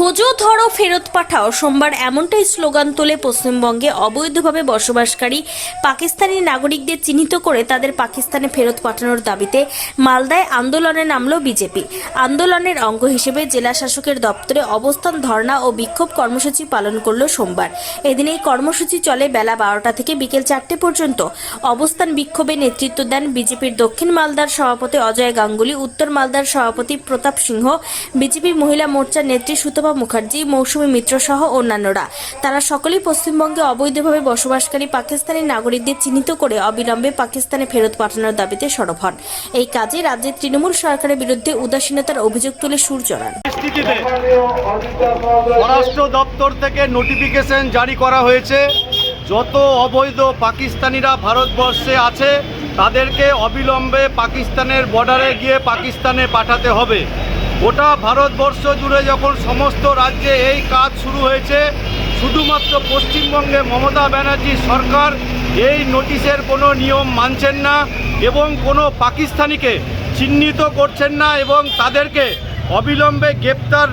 খোঁজো, ধরো, ফেরত পাঠাও। সোমবার এমনটাই স্লোগান তোলে পশ্চিমবঙ্গে। অবৈধভাবে বসবাসকারী পাকিস্তানি নাগরিকদের চিহ্নিত করে তাদের পাকিস্তানে ফেরত পাঠানোর দাবিতে মালদায় আন্দোলনে নামল বিজেপি। আন্দোলনের অঙ্গ হিসেবে জেলা শাসকের দপ্তরে অবস্থান, ধর্ণা ও বিক্ষোভ কর্মসূচি পালন করল সোমবার। এদিন এই কর্মসূচি চলে বেলা বারোটা থেকে বিকেল চারটে পর্যন্ত। অবস্থান বিক্ষোভে নেতৃত্ব দেন বিজেপির দক্ষিণ মালদার সভাপতি অজয় গাঙ্গুলি, উত্তর মালদার সভাপতি প্রতাপ সিংহ বিজেপি মহিলা মোর্চার নেত্রী সুতপা মুখার্জি, মৌসুমী মিত্র সহ অন্যান্যরা। তারা সকলেই পশ্চিমবঙ্গে অবৈধভাবে বসবাসকারী পাকিস্তানি নাগরিকদের চিহ্নিত করে অবিলম্বে পাকিস্তানে ফেরত পাঠানোর দাবিতে সরব হন। এই কাজে রাজ্যের তৃণমূল সরকারের বিরুদ্ধে উদাসীনতার অভিযোগ তুলে সুর চড়ান পররাষ্ট্র দপ্তর থেকে নোটিফিকেশন জারি করা হয়েছে, যত অবৈধ পাকিস্তানিরা ভারতবর্ষে আছে, তাদেরকে অবিলম্বে পাকিস্তানের বর্ডারে গিয়ে পাকিস্তানে পাঠাতে হবে। গোটা ভারতবর্ষ জুড়ে যখন সমস্ত রাজ্যে এই কাজ শুরু হয়েছে, শুধুমাত্র পশ্চিমবঙ্গে মমতা ব্যানার্জি সরকার এই নোটিশের কোনো নিয়ম মানছেন না এবং কোনো পাকিস্তানিকে চিহ্নিত করছেন না এবং তাদেরকে অবিলম্বে গ্রেপ্তার